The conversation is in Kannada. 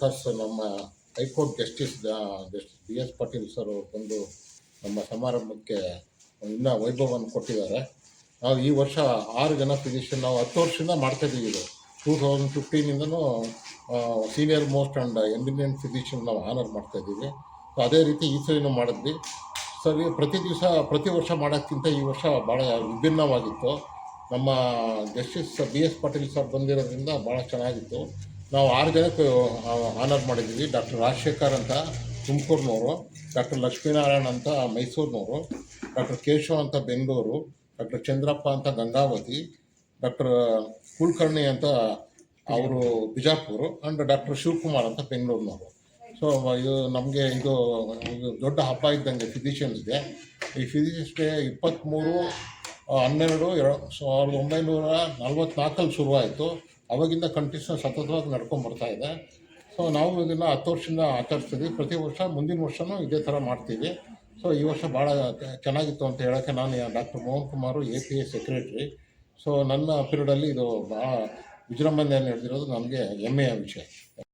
ಬಿಕಾಸ್ ನಮ್ಮ high court justice justice B S Patil sir ಅವರು ಬಂದು ನಮ್ಮ ಸಮಾರಂಭಕ್ಕೆ ಇನ್ನೂ ವೈಭವವನ್ನು ಕೊಟ್ಟಿದ್ದಾರೆ. ನಾವು ಈ ವರ್ಷ ಆರು ಜನ ಫಿಸಿಷಿಯನ್ ನಾವು ಹತ್ತು ವರ್ಷದಿಂದ ಮಾಡ್ತಾಯಿದ್ದೀವಿ ಇದು. Two thousand ಫಿಫ್ಟೀನಿಂದನೂ senior most and eminent physician ನಾವು ಆನರ್ ಮಾಡ್ತಾಯಿದ್ದೀವಿ ಸೊ ಅದೇ ರೀತಿ ಈ ಸರಿನೂ ಮಾಡಿದ್ವಿ. ಸರಿ ಪ್ರತಿ ದಿವಸ, ಪ್ರತಿ ವರ್ಷ ಮಾಡೋಕ್ಕಿಂತ ಈ ವರ್ಷ ಭಾಳ ವಿಭಿನ್ನವಾಗಿತ್ತು. ನಮ್ಮ justice B S Patil sir ಬಂದಿರೋದ್ರಿಂದ ಭಾಳ ಚೆನ್ನಾಗಿತ್ತು. ನಾವು ಆರು ಜನಕ್ಕೆ ಆನರ್ ಮಾಡಿದ್ದೀವಿ. ಡಾಕ್ಟರ್ ರಾಜಶೇಖರ್ ಅಂತ ತುಮಕೂರಿನವರು, ಡಾಕ್ಟರ್ ಲಕ್ಷ್ಮೀನಾರಾಯಣ ಅಂತ ಮೈಸೂರಿನವರು, ಡಾಕ್ಟರ್ ಕೇಶವ ಅಂತ ಬೆಂಗಳೂರು, ಡಾಕ್ಟರ್ ಚಂದ್ರಪ್ಪ ಅಂತ ಗಂಗಾವತಿ, ಡಾಕ್ಟರ್ ಕುಲಕರ್ಣಿ ಅಂತ ಅವರು ಬಿಜಾಪುರ ಆ್ಯಂಡ್ ಡಾಕ್ಟರ್ ಶಿವಕುಮಾರ್ ಅಂತ ಬೆಂಗಳೂರಿನವರು. ಸೊ ಇದು ನಮಗೆ ಇದು ಇದು ದೊಡ್ಡ ಹಬ್ಬ ಇದ್ದಂಗೆ ಫಿಸಿಷಿಯನ್ಸ್ಗೆ ಈ ಫಿಸಿಷಿಯನ್ಸ್ ಡೇ ಇಪ್ಪತ್ತ್ಮೂರು ಹನ್ನೆರಡು, ಎರಡು ಸಾವಿರದ ಒಂಬೈನೂರ ನಲ್ವತ್ನಾಲ್ಕಲ್ಲಿ ಶುರುವಾಯಿತು. ಅವಾಗಿಂದ ಕಂಟಿನ್ಯೂಸ್ ಸತತವಾಗಿ ನಡ್ಕೊಂಡು ಬರ್ತಾ ಇದೆ. ಸೊ ನಾವು ಇದನ್ನು ಹತ್ತು ವರ್ಷದಿಂದ ಆಚರಿಸ್ತೀವಿ. ಪ್ರತಿ ವರ್ಷ ಮುಂದಿನ ವರ್ಷನೂ ಇದೇ ಥರ ಮಾಡ್ತೀವಿ. ಸೊ ಈ ವರ್ಷ ಭಾಳ ಚೆನ್ನಾಗಿತ್ತು ಅಂತ ಹೇಳೋಕ್ಕೆ ನಾನು doctor Mohan Kumar, A P A secretary. So ನನ್ನ ಪೀರಿಯಡಲ್ಲಿ ಇದು ಭಾಳ ವಿಜೃಂಭಣೆಯನ್ನು ನಡೆದಿರೋದು ನನಗೆ ಹೆಮ್ಮೆಯ ವಿಷಯ.